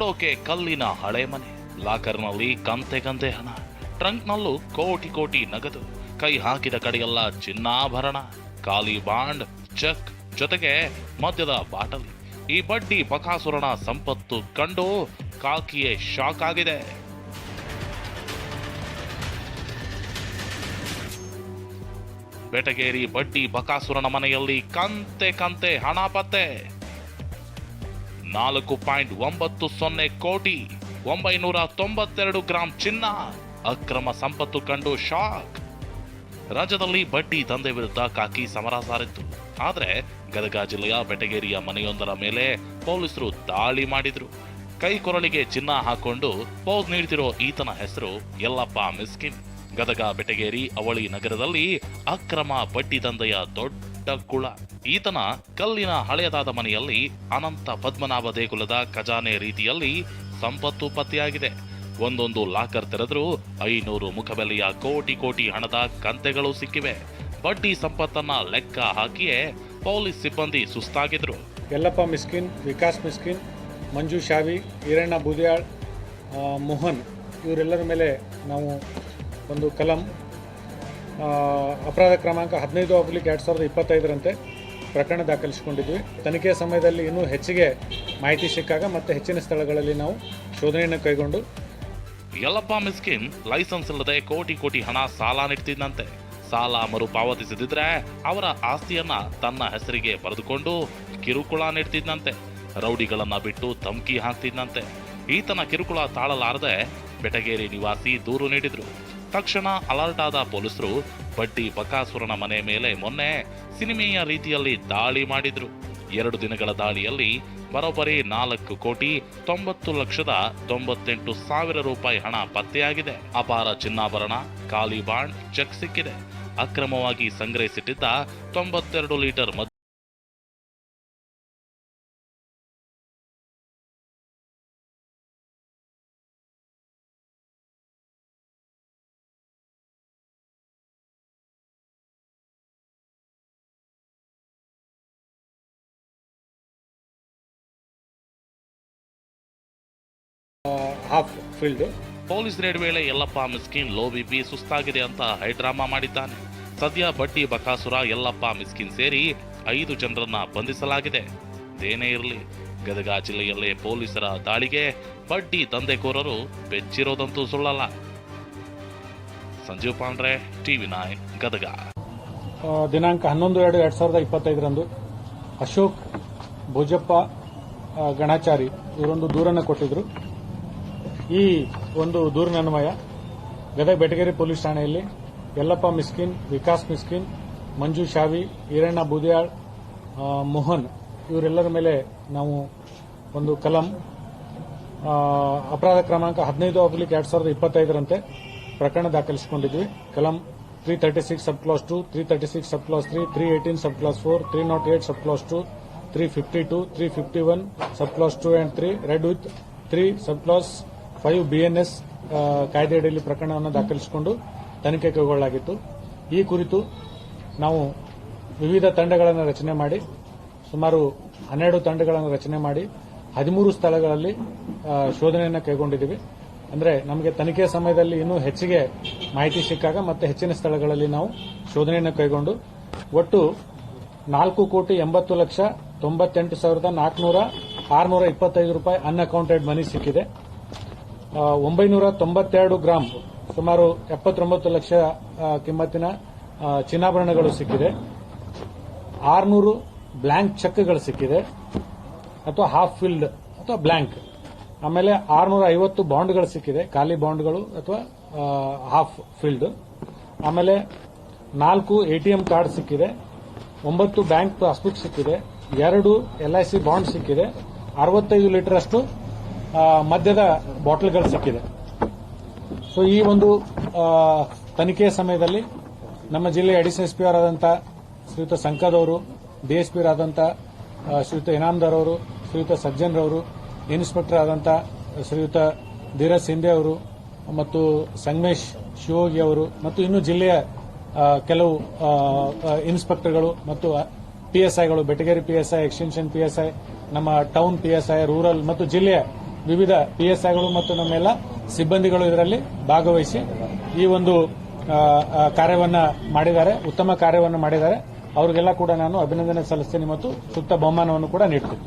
ನೋಡೋಕೆ ಕಲ್ಲಿನ ಹಳೆ ಮನೆ, ಲಾಕರ್ನಲ್ಲಿ ಕಂತೆ ಕಂತೆ ಹಣ, ಟ್ರಂಕ್ನಲ್ಲೂ ಕೋಟಿ ಕೋಟಿ ನಗದು, ಕೈ ಹಾಕಿದ ಕಡೆಯೆಲ್ಲ ಚಿನ್ನಾಭರಣ, ಖಾಲಿ ಬಾಂಡ್, ಚೆಕ್, ಜೊತೆಗೆ ಮದ್ಯದ ಬಾಟಲಿ, ಈ ಬಡ್ಡಿ ಬಕಾಸುರಣ ಸಂಪತ್ತು ಕಂಡು ಕಾಕಿಯೇ ಶಾಕ್ ಆಗಿದೆ. ಬೆಟಗೇರಿ ಬಡ್ಡಿ ಬಕಾಸುರನ ಮನೆಯಲ್ಲಿ ಕಂತೆ ಕಂತೆ ಹಣ ಪತ್ತೆ. ನಾಲ್ಕು ಪಾಯಿಂಟ್ ಒಂಬತ್ತು ಸೊನ್ನೆ ಕೋಟಿ, ಒಂಬೈನೂರ ತೊಂಬತ್ತೆರಡು ಗ್ರಾಂ ಚಿನ್ನ, ಅಕ್ರಮ ಸಂಪತ್ತು ಕಂಡು ಶಾಕ್. ರಾಜ್ಯದಲ್ಲಿ ಬಡ್ಡಿ ದಂಧೆ ವಿರುದ್ಧ ಕಾಕಿ ಸಮರ ಸಾರಿತ್ತು. ಆದರೆ ಗದಗ ಜಿಲ್ಲೆಯ ಬೆಟಗೇರಿಯ ಮನೆಯೊಂದರ ಮೇಲೆ ಪೊಲೀಸರು ದಾಳಿ ಮಾಡಿದ್ರು. ಕೈ ಕೊರಳಿಗೆ ಚಿನ್ನ ಹಾಕೊಂಡು ಪೋಸ್ ನೀಡ್ತಿರೋ ಈತನ ಹೆಸರು ಯಲ್ಲಪ್ಪ ಮಿಸ್ಕಿನ್. ಗದಗ ಬೆಟಗೇರಿ ಅವಳಿ ನಗರದಲ್ಲಿ ಅಕ್ರಮ ಬಡ್ಡಿ ದಂಧೆಯ ದೊಡ್ಡ ಕುಳ ಈತನ ಕಲ್ಲಿನ ಹಳೆಯದಾದ ಮನೆಯಲ್ಲಿ ಅನಂತ ಪದ್ಮನಾಭ ದೇಗುಲದ ಖಜಾನೆ ರೀತಿಯಲ್ಲಿ ಸಂಪತ್ತು ಪತ್ತೆಯಾಗಿದೆ ಒಂದೊಂದು ಲಾಕರ್ ತೆರೆದರೂ ಐನೂರು ಮುಖಬೆಲೆಯ ಕೋಟಿ ಕೋಟಿ ಹಣದ ಕಂತೆಗಳು ಸಿಕ್ಕಿವೆ. ಬಡ್ಡಿ ಸಂಪತ್ತನ್ನ ಲೆಕ್ಕ ಹಾಕಿಯೇ ಪೊಲೀಸ್ ಸಿಬ್ಬಂದಿ ಸುಸ್ತಾಗಿದ್ರು. ಯಲ್ಲಪ್ಪ ಮಿಸ್ಕಿನ್, ವಿಕಾಸ್ ಮಿಸ್ಕಿನ್, ಮಂಜು ಶಾವಿ, ಈರಣ್ಣ ಬೂದಿಯಾಳ್ ಮೋಹನ್, ಇವರೆಲ್ಲರ ಮೇಲೆ ನಾವು ಒಂದು ಕಲಂ ಅಪರಾಧ ಕ್ರಮಾಂಕ ಹದಿನೈದು ಅಬ್ಲಿಕ್ ಎರಡು ಸಾವಿರದ ಇಪ್ಪತ್ತೈದರಂತೆ ಪ್ರಕರಣ ದಾಖಲಿಸಿಕೊಂಡಿದ್ವಿ. ತನಿಖೆ ಸಮಯದಲ್ಲಿ ಇನ್ನೂ ಹೆಚ್ಚಿಗೆ ಮಾಹಿತಿ ಸಿಕ್ಕಾಗ ಮತ್ತೆ ಹೆಚ್ಚಿನ ಸ್ಥಳಗಳಲ್ಲಿ ನಾವು ಶೋಧನೆಯನ್ನು ಕೈಗೊಂಡು ಯಲ್ಲಪ್ಪ ಮಿಸ್ಕಿನ್ ಲೈಸೆನ್ಸ್ ಇಲ್ಲದೆ ಕೋಟಿ ಕೋಟಿ ಹಣ ಸಾಲ ನೀಡ್ತಿದ್ದಂತೆ ಸಾಲ ಮರುಪಾವತಿಸದಿದ್ರೆ ಅವರ ಆಸ್ತಿಯನ್ನ ತನ್ನ ಹೆಸರಿಗೆ ಬರೆದುಕೊಂಡು ಕಿರುಕುಳ ನೀಡ್ತಿದ್ದಂತೆ ರೌಡಿಗಳನ್ನ ಬಿಟ್ಟು ಧಮಕಿ ಹಾಕ್ತಿದ್ದಂತೆ ಈತನ ಕಿರುಕುಳ ತಾಳಲಾರದೆ ಬೆಟಗೇರಿ ನಿವಾಸಿ ದೂರು ನೀಡಿದ್ರು. ತಕ್ಷಣ ಅಲರ್ಟ್ ಆದ ಪೊಲೀಸರು ಬಡ್ಡಿ ಬಕಾಸುರನ ಮನೆ ಮೇಲೆ ಮೊನ್ನೆ ಸಿನಿಮೆಯ ರೀತಿಯಲ್ಲಿ ದಾಳಿ ಮಾಡಿದ್ರು. ಎರಡು ದಿನಗಳ ದಾಳಿಯಲ್ಲಿ ಬರೋಬ್ಬರಿ ನಾಲ್ಕು ಕೋಟಿ ತೊಂಬತ್ತು ಲಕ್ಷದ ತೊಂಬತ್ತೆಂಟು ಸಾವಿರ ರೂಪಾಯಿ ಹಣ ಪತ್ತೆಯಾಗಿದೆ. ಅಪಾರ ಚಿನ್ನಾಭರಣ, ಖಾಲಿ ಬಾಂಡ್, ಚೆಕ್ ಸಿಕ್ಕಿದೆ. ಅಕ್ರಮವಾಗಿ ಸಂಗ್ರಹಿಸಿಟ್ಟಿದ್ದ ತೊಂಬತ್ತೆರಡು litre half field police raid ವೇಳೆ Yellappa Miskin low B P ಸುಸ್ತಾಗಿದೆ ಅಂತ ಹೈಡ್ರಾಮಾ ಮಾಡಿದ್ದಾನೆ. ಸದ್ಯ ಬಡ್ಡಿ ಬಕಾಸುರ ಯಲ್ಲಪ್ಪ ಮಿಸ್ಕಿನ್ ಸೇರಿ ಐದು ಜನರನ್ನ ಬಂಧಿಸಲಾಗಿದೆ. ಇದೇನೇ ಇರಲಿ. ಗದಗ ಜಿಲ್ಲೆಯಲ್ಲೇ ಪೊಲೀಸರ ದಾಳಿಗೆ ಬಡ್ಡಿ ದಂಧೆಕೋರರು ಬೆಚ್ಚಿರೋದಂತೂ ಸುಳ್ಳಲ್ಲ. Sanjeev Pandre TV nine Gadag. ದಿನಾಂಕ ಹನ್ನೊಂದು ಎರಡು ಎರಡು ಸಾವಿರದ ಇಪ್ಪತ್ತೈದರಂದು ಅಶೋಕ್ ಭುಜಪ್ಪ ಗಣಾಚಾರಿ ಇವರೊಂದು ದೂರನ್ನು ಕೊಟ್ಟಿದ್ರು. ಈ ಒಂದು ದೂರಿನನ್ವಯ, ಗದಗ ಬೆಟಗೇರಿ ಪೊಲೀಸ್ ಠಾಣೆಯಲ್ಲಿ ಯಲ್ಲಪ್ಪ ಮಿಸ್ಕಿನ್, ವಿಕಾಸ್ ಮಿಸ್ಕಿನ್, ಮಂಜು ಶಾವಿ, ಈರಣ್ಣ ಬೂದಿಯಾಳ್ ಮೋಹನ್, ಇವರೆಲ್ಲರ ಮೇಲೆ ನಾವು ಒಂದು ಕಲಂ ಅಪರಾಧ ಕ್ರಮಾಂಕ ಹದಿನೈದು ಆಗಲಿಕ್ಕೆ ಎರಡು ಸಾವಿರದ ಇಪ್ಪತ್ತೈದರಂತೆ ಪ್ರಕರಣ ದಾಖಲಿಸಿಕೊಂಡಿದ್ವಿ. ಕಲಂ three thirty six sub clause two three thirty six sub clause three three eighteen sub clause four three not eight sub clause two three fifty two three fifty one sub clause two and three read with three sub clause five BNS ಕಾಯ್ದೆಯಡಿಯಲ್ಲಿ ಪ್ರಕರಣವನ್ನು ದಾಖಲಿಸಿಕೊಂಡು ತನಿಖೆ ಕೈಗೊಳ್ಳಲಾಗಿತ್ತು. ಈ ಕುರಿತು ನಾವು ವಿವಿಧ ತಂಡಗಳನ್ನು ರಚನೆ ಮಾಡಿ, ಸುಮಾರು ಹನ್ನೆರಡು ತಂಡಗಳನ್ನು ರಚನೆ ಮಾಡಿ, ಹದಿಮೂರು ಸ್ಥಳಗಳಲ್ಲಿ ಶೋಧನೆಯನ್ನು ಕೈಗೊಂಡಿದ್ದೀವಿ. ಅಂದರೆ ನಮಗೆ ತನಿಖೆ ಸಮಯದಲ್ಲಿ ಇನ್ನೂ ಹೆಚ್ಚಿಗೆ ಮಾಹಿತಿ ಸಿಕ್ಕಾಗ ಮತ್ತೆ ಹೆಚ್ಚಿನ ಸ್ಥಳಗಳಲ್ಲಿ ನಾವು ಶೋಧನೆಯನ್ನು ಕೈಗೊಂಡು, ಒಟ್ಟು ನಾಲ್ಕು ಕೋಟಿ ಎಂಬತ್ತು ಲಕ್ಷ ತೊಂಬತ್ತೆಂಟು ಸಾವಿರದ ನಾಲ್ಕುನೂರ ಆರುನೂರ ಇಪ್ಪತ್ತೈದು ರೂಪಾಯಿ ಅನ್ಅಕೌಂಟೆಡ್ ಮನಿ ಸಿಕ್ಕಿದೆ. ಒಂಬೈನೂರ ತೊಂಬತ್ತೆರಡು ಗ್ರಾಂ, ಸುಮಾರು ಎಪ್ಪತ್ತೊಂಬತ್ತು ಲಕ್ಷ ಕಿಮ್ಮತ್ತಿನ ಚಿನ್ನಾಭರಣಗಳು ಸಿಕ್ಕಿದೆ. ಆರ್ನೂರು ಬ್ಲ್ಯಾಂಕ್ ಚೆಕ್ಗಳು ಸಿಕ್ಕಿದೆ. ಅಥವಾ ಹಾಫ್ ಫಿಲ್ಡ್ ಅಥವಾ ಬ್ಲ್ಯಾಂಕ್ ಆಮೇಲೆ ಆರುನೂರ ಐವತ್ತು ಬಾಂಡ್ಗಳು ಸಿಕ್ಕಿದೆ. ಖಾಲಿ ಬಾಂಡ್ಗಳು ಅಥವಾ ಹಾಫ್ ಫಿಲ್ಡ್ ಆಮೇಲೆ ನಾಲ್ಕು ಎಟಿಎಂ ಕಾರ್ಡ್ ಸಿಕ್ಕಿದೆ. ಒಂಬತ್ತು ಬ್ಯಾಂಕ್ ಪಾಸ್ಬುಕ್ ಸಿಕ್ಕಿದೆ. ಎರಡು ಎಲ್ ಐ ಸಿ ಬಾಂಡ್ ಸಿಕ್ಕಿದೆ. ಅರವತ್ತೈದು ಲೀಟರ್ ಅಷ್ಟು ಮದ್ಯದ ಬಾಟಲ್ಗಳು ಸಿಕ್ಕಿದೆ. ಸೊ ಈ ಒಂದು ತನಿಖೆ ಸಮಯದಲ್ಲಿ ನಮ್ಮ ಜಿಲ್ಲೆಯ ಅಡಿಷನಲ್ ಎಸ್ ಪಿ ಆದಂಥ ಶ್ರೀಯುತ ಸಂಕದವರು ಡಿಎಸ್ಪಿ ಆದಂಥ ಶ್ರೀಯುತ ಇನಾಮ್ದಾರ್ ಅವರು, ಶ್ರೀಯುತ ಸಜ್ಜನ್ ಅವರು ಇನ್ಸ್ಪೆಕ್ಟರ್ ಆದಂಥ ಶ್ರೀಯುತ ಧೀರಜ್ ಸಿಂಧೆ ಅವರು ಮತ್ತು ಸಂಗಮೇಶ್ ಶಿವೋಗಿ ಅವರು ಮತ್ತು ಇನ್ನು ಜಿಲ್ಲೆಯ ಕೆಲವು ಇನ್ಸ್ಪೆಕ್ಟರ್ಗಳು ಮತ್ತು ಪಿಎಸ್ಐಗಳು ಬೆಟಗೇರಿ ಪಿಎಸ್ಐ ಎಕ್ಸ್ಟೆನ್ಷನ್ ಪಿಎಸ್ಐ ನಮ್ಮ ಟೌನ್ ಪಿಎಸ್ಐ ರೂರಲ್ ಮತ್ತು ಜಿಲ್ಲೆಯ ವಿವಿಧ ಪಿಎಸ್ಐಗಳು ಮತ್ತು ನಮ್ಮೆಲ್ಲ ಸಿಬ್ಬಂದಿಗಳು ಇದರಲ್ಲಿ ಭಾಗವಹಿಸಿ ಈ ಒಂದು ಕಾರ್ಯವನ್ನ ಮಾಡಿದ್ದಾರೆ, ಉತ್ತಮ ಕಾರ್ಯವನ್ನು ಮಾಡಿದ್ದಾರೆ. ಅವರಿಗೆಲ್ಲ ಕೂಡ ನಾನು ಅಭಿನಂದನೆ ಸಲ್ಲಿಸ್ತೀನಿ ಮತ್ತು ಸೂಕ್ತ ಬಹುಮಾನವನ್ನು ಕೂಡ ನೀಡ್ತೀನಿ.